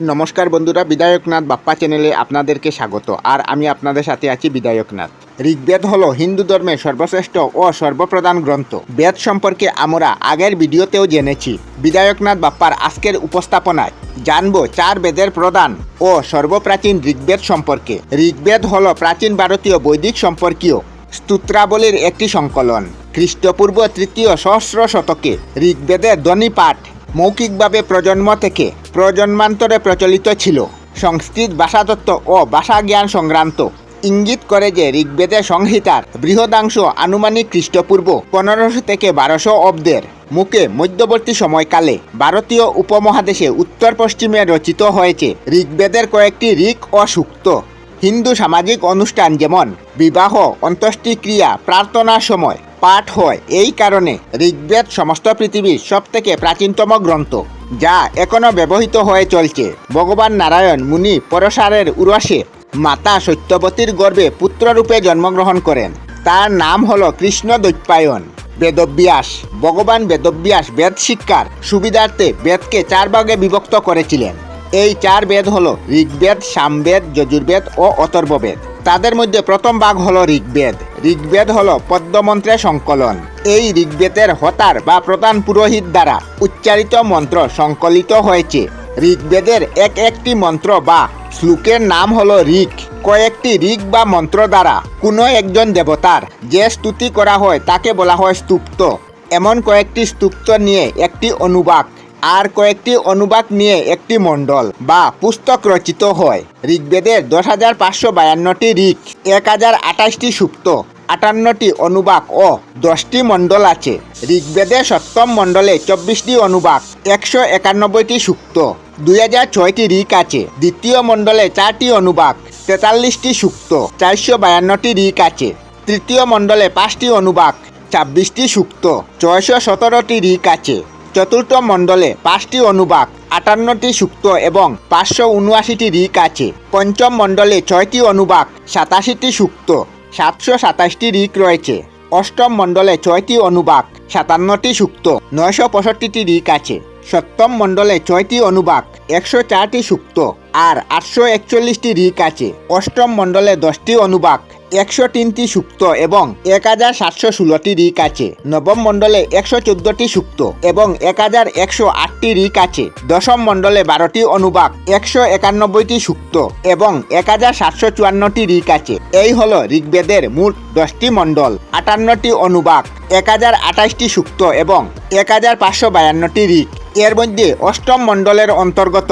নমস্কার বন্ধুরা বিধায়কনাথ বাপ্পা চ্যানেলে আপনাদেরকে স্বাগত। আর আমি আপনাদের সাথে আছি বিধায়কনাথ ঋগ্বেদ হল হিন্দু ধর্মের সর্বশ্রেষ্ঠ ও সর্বপ্রধান গ্রন্থ। বেদ সম্পর্কে আমরা আগের ভিডিওতেও জেনেছি। বিধায়কনাথ বাপ্পার আজকের উপস্থাপনায় জানব চার বেদের প্রধান ও সর্বপ্রাচীন ঋগ্বেদ সম্পর্কে। ঋগ্বেদ হল প্রাচীন ভারতীয় বৈদিক সম্পর্কীয় স্তোত্রাবলীর একটি সংকলন। খ্রিস্টপূর্ব তৃতীয় সহস্র শতকে ঋগ্বেদের ধ্বনিপাঠ মৌখিকভাবে প্রজন্ম থেকে প্রজন্মান্তরে প্রচলিত ছিল। সংস্কৃত ভাষাতত্ত্ব ও ভাষা জ্ঞান সংক্রান্ত ইঙ্গিত করে যে ঋগ্বেদের সংহিতার বৃহদাংশ আনুমানিক খ্রিস্টপূর্ব পনেরোশো থেকে বারোশো অব্দের। মুখে মধ্যবর্তী সময়কালে ভারতীয় উপমহাদেশে উত্তর পশ্চিমে রচিত হয়েছে ঋগ্বেদের কয়েকটি ঋক ও হিন্দু সামাজিক অনুষ্ঠান যেমন বিবাহ, অন্ত্যেষ্টিক্রিয়া, প্রার্থনার সময় পাঠ হয়। এই কারণে ঋগ্বেদ সমস্ত পৃথিবীর সবথেকে প্রাচীনতম গ্রন্থ, যা এখনও ব্যবহৃত হয়ে চলছে। ভগবান নারায়ণ মুনি পরশারের উরসে মাতা সত্যবতীর গর্ভে পুত্ররূপে জন্মগ্রহণ করেন। তার নাম হল কৃষ্ণ দৈপায়ন বেদব্যাস, ভগবান বেদব্যাস বেদ শিক্ষার সুবিধার্থে বেদকে চার ভাগে বিভক্ত করেছিলেন। এই চার বেদ হলো ঋগ্বেদ, সামবেদ, যজুর্বেদ ও অতর্ববেদ তাদের মধ্যে প্রথম ভাগ হলো ঋগ্বেদ। ঋগ্বেদ হলো পদ্মমন্ত্রের সংকলন। এই ঋগ্বেদের হতার বা প্রধান পুরোহিত দ্বারা উচ্চারিত মন্ত্র সংকলিত হয়েছে। ঋগ্বেদের এক একটি মন্ত্র বা শ্লোকের নাম হলো ঋক কয়েকটি ঋক বা মন্ত্র দ্বারা কোনো একজন দেবতার যে স্তুতি করা হয় তাকে বলা হয় স্তুপ্ত। এমন কয়েকটি স্তুপ্ত নিয়ে একটি অনুবাক আর কয়েকটি অনুবাদ নিয়ে একটি মণ্ডল বা পুস্তক রচিত হয়। ঋগ্বেদের দশ হাজার পাঁচশো বায়ান্নটি ঋক এক হাজার আঠাশটি সুপ্ত, আটান্নটি অনুবাক ও দশটি মণ্ডল আছে। ঋগ্বেদের সপ্তম মণ্ডলে চব্বিশটি অনুবাক একশো একানব্বইটি সুক্ত দুই হাজার ছয়টি ঋক আছে। দ্বিতীয় মণ্ডলে চারটি অনুবাক তেতাল্লিশটি সুক্ত চারশো বায়ান্নটি ঋক আছে। তৃতীয় মণ্ডলে পাঁচটি অনুবাক ছাব্বিশটি সুক্ত ছয়শো সতেরোটি ঋক আছে। চতুর্থ মণ্ডলে পাঁচটি অনুবাক, আটান্নটি সুক্ত এবং পাঁচশো উনআশিটি রিক আছে। পঞ্চম মণ্ডলে ছয়টি অনুবাক, সাতাশিটি সুক্ত, সাতশো সাতাশটি রিক রয়েছে। অষ্টম মণ্ডলে ছয়টি অনুবাক, সাতান্নটি সুক্ত, নয়শো পঁয়ষট্টিটি রিক আছে। সপ্তম মণ্ডলে ছয়টি অনুবাক, একশো চারটি সুক্ত আর আটশো একচল্লিশটি রিক আছে। অষ্টম মণ্ডলে দশটি অনুবাক একশো তিনটি সুক্ত এবং এক হাজার সাতশো ষোলোটি ঋক আছে। নবম মণ্ডলে একশো চোদ্দটি সুক্ত এবং এক হাজার একশো আটটি ঋক আছে। দশম মণ্ডলে বারোটি অনুবাক, একশো একানব্বইটি সুক্ত এবং এক হাজার সাতশো চুয়ান্নটি ঋক আছে। এই হল ঋগ্বেদের মোট দশটি মণ্ডল, আটান্নটি অনুবাক, এক হাজার আঠাশটি সুক্ত এবং এক হাজার পাঁচশো বায়ান্নটি ঋক এর মধ্যে অষ্টম মণ্ডলের অন্তর্গত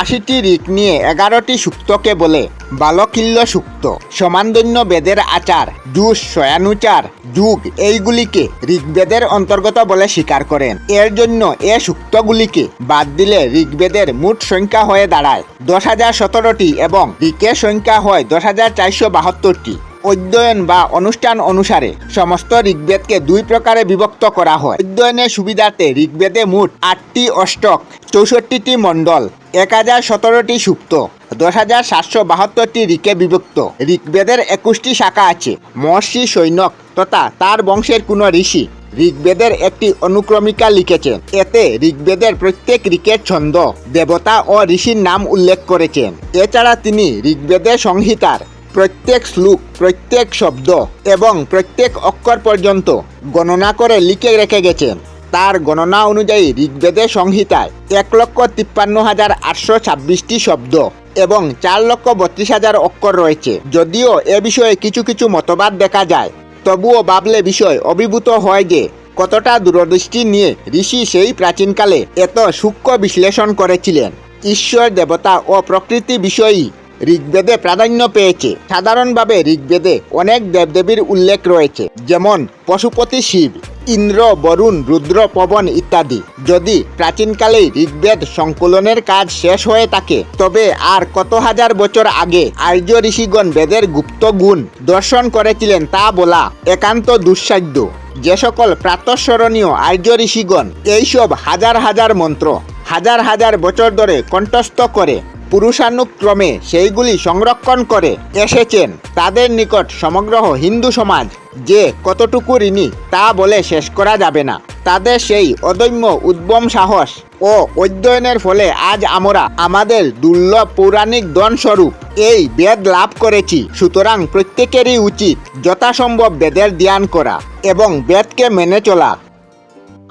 আশিটি ঋক নিয়ে এগারোটি সুক্তকে বলে বালকিল্য সুক্ত সমানদন্য বেদের আচার জুস শয়ানুচার যুগ এইগুলিকে ঋগ্বেদের অন্তর্গত বলে স্বীকার করেন। এর জন্য এ সুক্তগুলিকে বাদ দিলে ঋগ্বেদের মোট সংখ্যা হয়ে দাঁড়ায় দশ হাজার সতেরোটি এবং ঋকের সংখ্যা হয় দশ হাজার চারশো বাহাত্তরটি। অধ্যয়ন বা অনুষ্ঠান অনুসারে সমস্ত ঋগ্বেদকে দুই প্রকারে বিভক্ত করা হয়। অধ্যয়নের সুবিধার্থে ঋগ্বেদে মোট আটটি অষ্টক, চৌষট্টিটি মণ্ডল, এক হাজার সতেরোটি সুপ্ত দশ হাজার সাতশো বাহাত্তরটি ঋকে বিভক্ত। ঋগ্বেদের একুশটি শাখা আছে, মহর্ষি সৈনক তথা তার বংশের কোনো ঋষি। ঋগ্বেদের একটি অনুক্রমিকা লিখেছেন এতে ঋগ্বেদের প্রত্যেক ঋকের ছন্দ, দেবতা ও ঋষির নাম উল্লেখ করেছেন। এছাড়া তিনি ঋগ্বেদের সংহিতার প্রত্যেক শ্লোক, প্রত্যেক শব্দ এবং প্রত্যেক অক্ষর পর্যন্ত গণনা করে লিখে রেখে গেছেন। তার গণনা অনুযায়ী ঋগ্বেদের সংহিতায় এক লক্ষ তিপ্পান্ন হাজার আটশো ছাব্বিশটি শব্দ এবং চার লক্ষ বত্রিশ হাজার অক্ষর রয়েছে। যদিও এ বিষয়ে কিছু কিছু মতবাদ দেখা যায়, তবুও বাবলে বিষয় অভিভূত হয় যে, কতটা দূরদৃষ্টি নিয়ে ঋষি সেই প্রাচীনকালে এত সূক্ষ্ম বিশ্লেষণ করেছিলেন। ঈশ্বর দেবতা ও প্রকৃতি বিষয়ই ঋগ্বেদে প্রাধান্য পেয়েছে। সাধারণভাবে ঋগ্বেদে অনেক দেবদেবীর উল্লেখ রয়েছে, যেমন পশুপতি শিব। ইন্দ্র, বরুণ, রুদ্র, পবন ইত্যাদি। যদি প্রাচীনকালেই ঋগ্বেদ সংকলনের কাজ শেষ হয়ে থাকে, তবে আর কত হাজার বছর আগে আর্য ঋষিগণ বেদের গুপ্ত গুণ দর্শন করেছিলেন তা বলা একান্ত দুঃসাধ্য। যে সকল প্রাতঃস্মরণীয় আর্য ঋষিগণ এইসব হাজার হাজার মন্ত্র হাজার হাজার বছর ধরে কণ্ঠস্থ করে পুরুষানুক্রমে সেইগুলি সংরক্ষণ করে এসেছেন। তাদের নিকট সমগ্র হিন্দু সমাজ যে কতটুকু ঋণী তা বলে শেষ করা যাবে না। তাদের সেই অদম্য উদ্যম সাহস ও অধ্যয়নের ফলে আজ আমরা আমাদের দুর্লভ পৌরাণিক ধন স্বরূপ এই বেদ লাভ করেছি। সুতরাং প্রত্যেকেরই উচিত যথাসম্ভব বেদের ধ্যান করা এবং বেদকে মেনে চলা।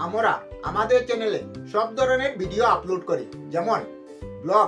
আমরা আমাদের চ্যানেলে সব ধরনের ভিডিও আপলোড করি, যেমন ব্লগ